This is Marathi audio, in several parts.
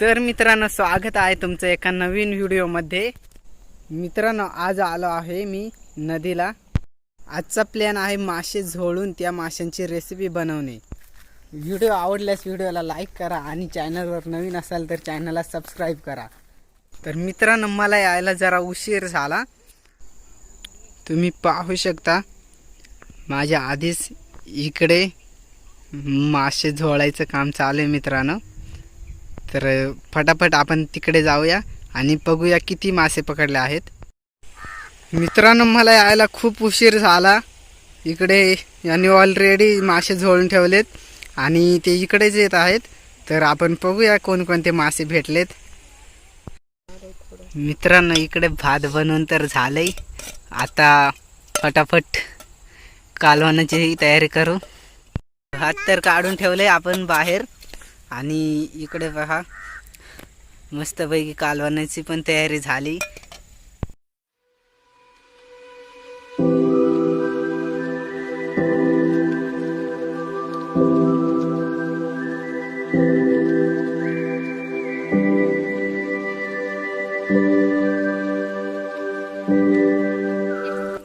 तर मित्रांनो स्वागत आहे तुमचं एका नवीन व्हिडिओमध्ये. मित्रांनो आज आलो आहे मी नदीला. आजचा प्लॅन आहे मासे झोळून त्या माशांची रेसिपी बनवणे. व्हिडिओ आवडल्यास व्हिडिओला लाईक करा आणि चॅनलवर नवीन असाल तर चॅनलला सबस्क्राईब करा. तर मित्रांनो मला यायला जरा उशीर झाला. तुम्ही पाहू शकता माझ्या आधीच इकडे मासे झोळायचं काम चालू आहे मित्रांनो. तर फटाफट आपण तिकडे जाऊया आणि बघूया किती मासे पकडले आहेत. मित्रांनो मला यायला खूप उशीर झाला. इकडे यांनी ऑलरेडी मासे झोळून ठेवलेत आणि ते इकडेच येत आहेत. तर आपण बघूया कोणकोणते मासे भेटलेत. मित्रांनो इकडे भात बनवून तर झालंय. आता फटाफट कालवणाची तयारी करू. भात तर काढून ठेवले आपण बाहेर. आणि इकडे पहा. मस्तपैकी कालवण्याची पण तयारी झाली.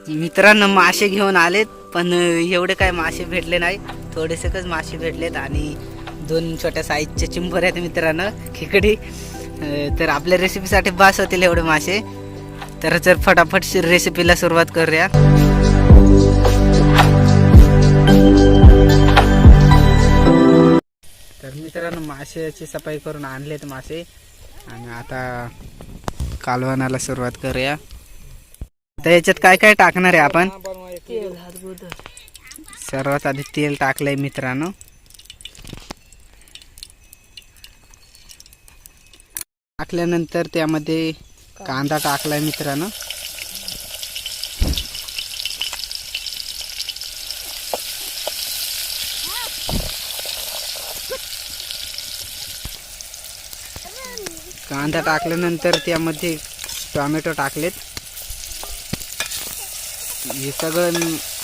मित्रांनो मासे घेऊन आलेत पण एवढे काय मासे भेटले नाही. थोडेसेकच मासे भेटलेत आणि दोन छोट्या साईजचे चिंबर आहेत मित्रांनो खिकडी. तर आपल्या रेसिपीसाठी बास होतील एवढे मासे. तर जर फटाफट रेसिपीला सुरुवात करूया. तर मित्रांनो माशाची सफाई करून आणलेत मासे. आणि आता कालवणाला सुरुवात करूया. तर याच्यात काय काय टाकणार आहे आपण? सर्वात आधी तेल टाकलंय मित्रांनो. टाकल्यानंतर त्यामध्ये कांदा. टाकलाय मित्रांनो. कांदा टाकल्यानंतर त्यामध्ये टोमॅटो टाकलेत. हे सगळं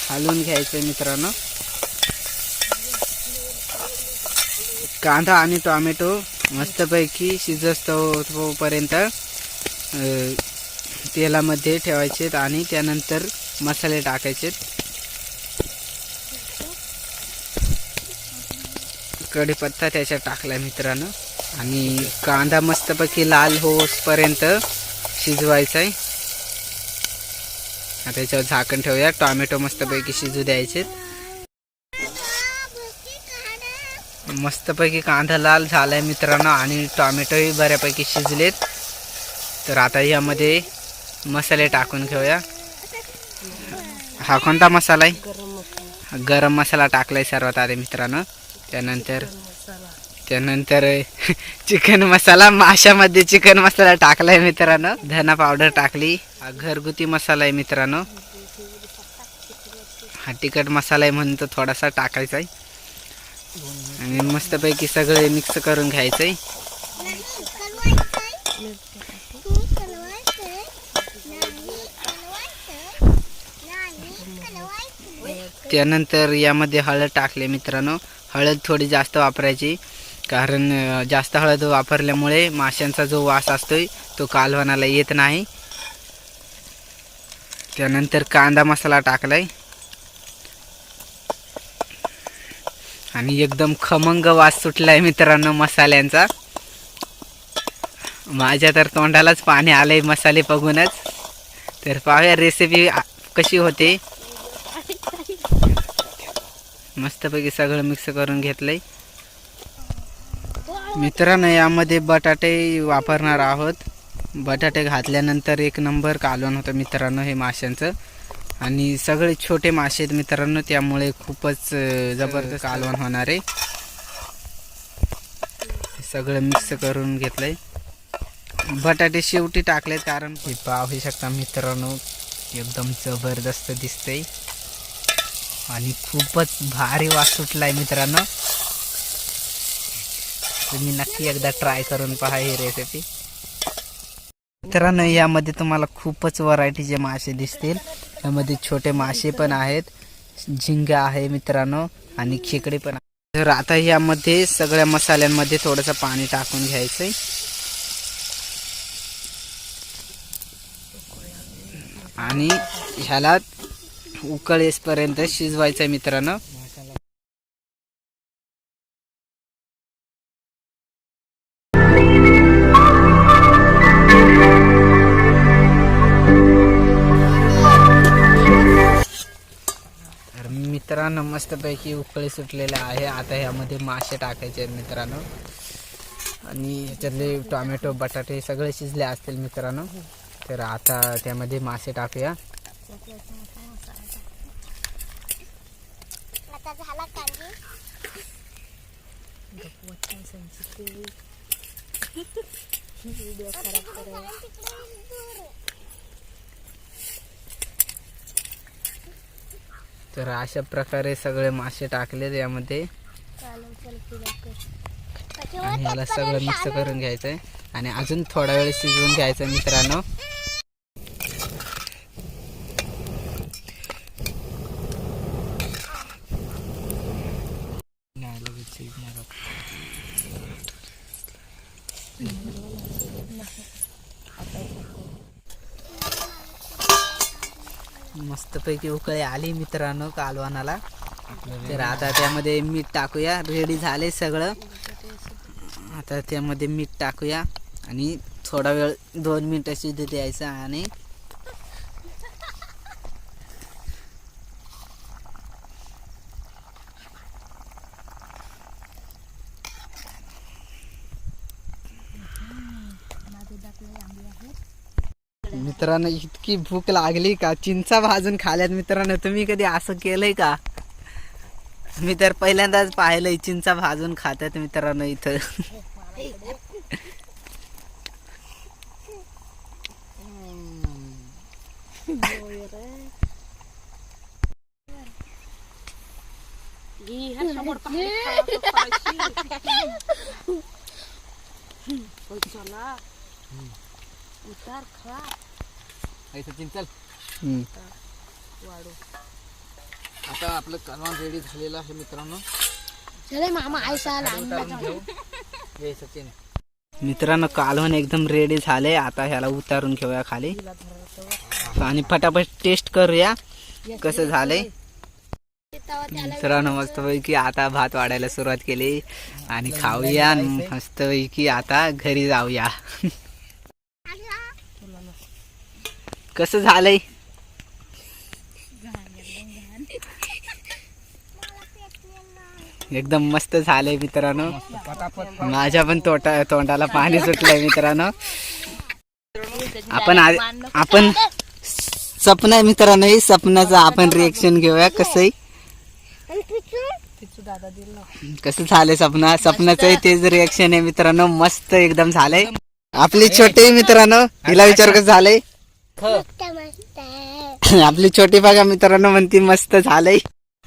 हलवून घ्यायचं मित्रांनो. कांदा आणि टोमॅटो मस्तपैकी शिजस्तोपर्यंत हो- तेलामध्ये ठेवायचेत आणि त्यानंतर मसाले टाकायचेत. कढीपत्ता त्याच्यात टाकला मित्रांनो. आणि कांदा मस्तपैकी लाल होसपर्यंत शिजवायचा आहे आता त्याच्यावर झाकण ठेवूया. टोमॅटो मस्तपैकी शिजू द्यायचे मस्तपैकी कांदा लाल झालाय मित्रांनो आणि टॉमॅटोही बऱ्यापैकी शिजलेत. तर आता यामध्ये मसाले टाकून घेऊया. हा कोणता मसाला आहे? गरम मसाला टाकलाय सर्वात आधी मित्रांनो. त्यानंतर त्यानंतर चिकन मसाला माशामध्ये चिकन मसाला टाकलाय मित्रांनो. धना पावडर टाकली. हा घरगुती मसाला आहे मित्रांनो. हा तिखट मसाला आहे म्हणून तो थोडासा टाकायचा आहे. आणि मस्तपैकी सगळे मिक्स करून घ्यायचं आहे त्यानंतर यामध्ये हळद टाकले मित्रांनो. हळद थोडी जास्त वापरायची कारण जास्त हळद वापरल्यामुळे माशांचा जो वास असतोय तो कालवणाला येत नाही. त्यानंतर कांदा मसाला टाकलाय. आणि एकदम खमंग वास सुटलाय मित्रांनो मसाल्यांचा. माझ्या तर तोंडालाच पाणी आलंय मसाले बघूनच. तर पाहूया रेसिपी कशी होते. मस्तपैकी सगळं मिक्स करून घेतलंय. मित्रांनो यामध्ये बटाटे वापरणार आहोत. बटाटे घातल्यानंतर एक नंबर कालवण होतं मित्रांनो हे माशांचं. आणि सगळे छोटे मासे आहेत मित्रांनो त्यामुळे खूपच जबरदस्त कालवण होणार आहे. सगळं मिक्स करून घेतलंय. बटाटे शेवटी टाकलेत कारण हे पाहू शकता मित्रांनो एकदम जबरदस्त दिसतंय. आणि खूपच भारी वास सुटलाय मित्रांनो. तुम्ही नक्की एकदा ट्राय करून पहा ही रेसिपी मित्रांनो यामध्ये तुम्हाला खूपच व्हरायटीचे मासे दिसतील. यामध्ये छोटे मासे पण आहेत झिंगा आहे मित्रांनो आणि खेकडे पण तर आता यामध्ये सगळ्या मसाल्यांमध्ये थोडंसं पाणी टाकून घ्यायचंय. आणि ह्याला उकळ येसपर्यंत शिजवायचं आहे मित्रांनो. मित्रांनो मस्तपैकी उकळी सुटलेले आहे. आता ह्यामध्ये मासे टाकायचे आहेत मित्रांनो. आणि ह्याच्यातले टोमॅटो बटाटे सगळे शिजले असतील मित्रांनो. तर आता त्यामध्ये मासे टाकूया आता झाला कांदी तर अशा प्रकारे सगळे मासे टाकले यामध्ये. आणि याला सगळं मिक्स करून घ्यायचं आहे आणि अजून थोडा वेळ शिजवून घ्यायचं मित्रांनो. मस्तपैकी उकळी आली मित्रांनो कालवानाला. तर आता त्यामध्ये मीठ टाकूया. रेडी झाले सगळं. आता त्यामध्ये मीठ टाकूया. आणि थोडा वेळ दोन मिनटं शिजू द्यायचं आणि मित्रांनो इतकी भूक लागली का? चिंचा भाजून खाल्यात मित्रांनो. तुम्ही कधी असं केलंय का? मी तर पहिल्यांदाच पाहिलंय चिंचा भाजून खातात मित्रांनो इथं. उतार खा. चिंचल हम्म. आता आपलं कालवण रेडी झालेलं आहे मित्रांनो. चले मामा आयसा उतारून घेऊ. ये सचिन मित्रांनो कालवण एकदम रेडी झाले आता ह्याला उतारून घेऊया खाली. आणि फटाफट टेस्ट करूया कसं झालंय. मित्रांनो मस्तपैकी आता भात वाढायला सुरुवात केली. आणि खाऊया आणि मस्तपैकी आता घरी जाऊया. कसं झालंय? एकदम मस्त झालंय मित्रांनो. माझ्या पण तोटा तोंडाला पाणी सुटलंय मित्रांनो. आपण आपण सपना आहे मित्रांनो सपनाचं आपण रिएक्शन घेऊया कसं कसं झालंय सपना? सपनाचं तेच रिएक्शन आहे मित्रांनो मस्त एकदम झालंय. आपली छोटे मित्रांनो हिला विचार कसं झालंय? आपली छोटी बघा मित्रांनो म्हणती मस्त झालंय.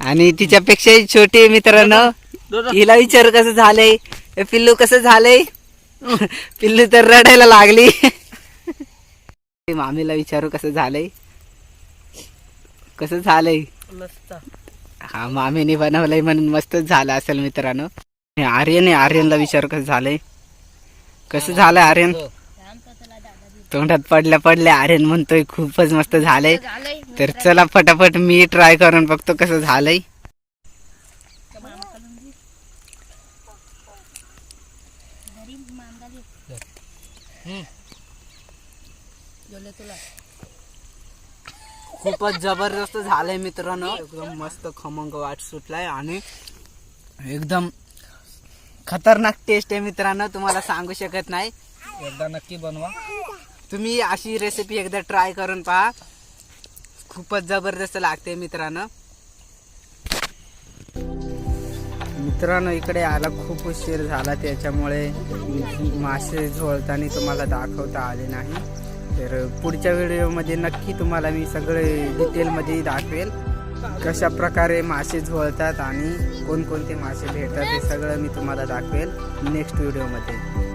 आणि तिच्यापेक्षाही छोटी मित्रांनो. हिला विचार कसं झालंय. पिल्लू कसं झालंय? पिल्लू तर रडायला लागली. मामीला विचारू कसं झालंय. कसं झालंय? हा मामीने बनवलंय म्हणून मस्तच झालं असेल मित्रांनो. हे आर्यन आहे आर्यनला विचार कसं झालंय. कसं झालंय आर्यन? तोंडात पडल्या पडल्या आर्यन म्हणतोय खूपच मस्त झालंय. तर चला फटाफट मी ट्राय करून बघतो कसं झालंय. खूपच जबरदस्त झालंय मित्रांनो. एकदम मस्त खमंग वाट सुटलाय आणि एकदम खतरनाक टेस्ट आहे मित्रांनो. तुम्हाला सांगू शकत नाही. एकदा नक्की बनवा. तुम्ही अशी रेसिपी एकदा ट्राय करून पहा. खूपच जबरदस्त लागते मित्रांनो. मित्रांनो इकडे आला खूप उशीर झाला त्याच्यामुळे मासे झोळताना तुम्हाला दाखवता आले नाही. तर पुढच्या व्हिडिओमध्ये नक्की तुम्हाला मी सगळे डिटेलमध्ये दाखवेल कशा प्रकारे मासे झोळतात आणि कोणकोणते मासे भेटतात हे सगळं मी तुम्हाला दाखवेल नेक्स्ट व्हिडिओमध्ये.